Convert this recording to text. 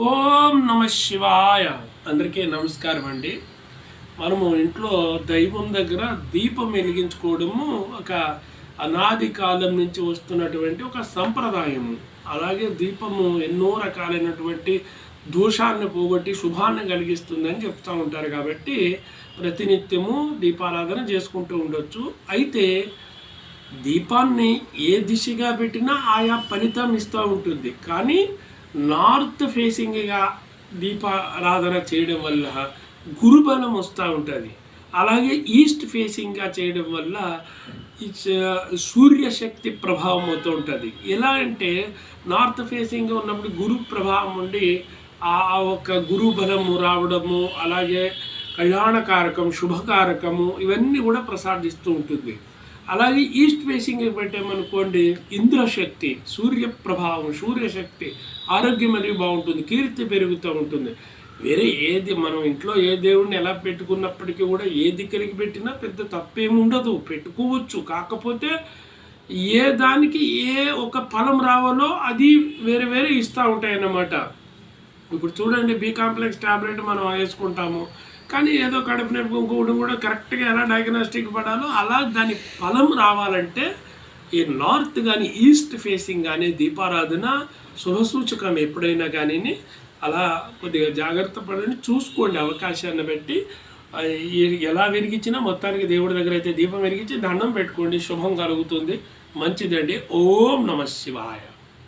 ఓం నమ శివాయ. అందరికీ నమస్కారం అండి. మనము ఇంట్లో దైవం దగ్గర దీపం వెలిగించుకోవడము ఒక అనాది కాలం నుంచి వస్తున్నటువంటి ఒక సంప్రదాయము. అలాగే దీపము ఎన్నో రకాలైనటువంటి దోషాన్ని పోగొట్టి శుభాన్ని కలిగిస్తుందని చెప్తూ ఉంటారు కాబట్టి ప్రతినిత్యము దీపారాధన చేసుకుంటూ ఉండొచ్చు. అయితే దీపాన్ని ఏ దిశగా పెట్టినా ఆయా ఫలితం ఇస్తూ ఉంటుంది. కానీ నార్త్ ఫేసింగ్గా దీపారాధన చేయడం వల్ల గురుబలం వస్తూ ఉంటుంది. అలాగే ఈస్ట్ ఫేసింగ్గా చేయడం వల్ల సూర్యశక్తి ప్రభావం అవుతూ ఉంటుంది. ఎలా అంటే నార్త్ ఫేసింగ్ ఉన్నప్పుడు గురు ప్రభావం ఉండి ఆ ఆ ఒక గురు బలము రావడము అలాగే కళ్యాణకారకం శుభకారకము ఇవన్నీ కూడా ప్రసాదిస్తూ ఉంటుంది. అలాగే ఈస్ట్ ఫేసింగ్ పెట్టామనుకోండి ఇంద్రశక్తి సూర్య ప్రభావం సూర్యశక్తి ఆరోగ్యం అనేది బాగుంటుంది కీర్తి పెరుగుతూ ఉంటుంది. వేరే ఏది మనం ఇంట్లో ఏ దేవుడిని ఎలా పెట్టుకున్నప్పటికీ కూడా ఏ దిక్కరికి పెట్టినా పెద్ద తప్పేమి ఉండదు. పెట్టుకోవచ్చు. కాకపోతే ఏ దానికి ఏ ఒక ఫలం రావాలో అది వేరే వేరే ఇస్తూ ఉంటాయన్నమాట. ఇప్పుడు చూడండి బీ కాంప్లెక్స్ టాబ్లెట్ మనం వేసుకుంటాము. కానీ ఏదో కడుపు నొప్పి ఇంకొకటి కూడా కరెక్ట్గా ఎలా డయాగ్నోస్టిక్ పడాలో అలా దాని ఫలం రావాలంటే ఈ నార్త్ కానీ ఈస్ట్ ఫేసింగ్ కానీ దీపారాధన శుభసూచకం ఎప్పుడైనా కానీ అలా కొద్దిగా జాగ్రత్త పడని చూసుకోండి అవకాశాన్ని బట్టి. ఈ- ఎలా వెలిగించినా మొత్తానికి దేవుడి దగ్గర అయితే దీపం వెలిగించి దండం పెట్టుకోండి. శుభం కలుగుతుంది. మంచిదండి. ఓం నమ శివాయ.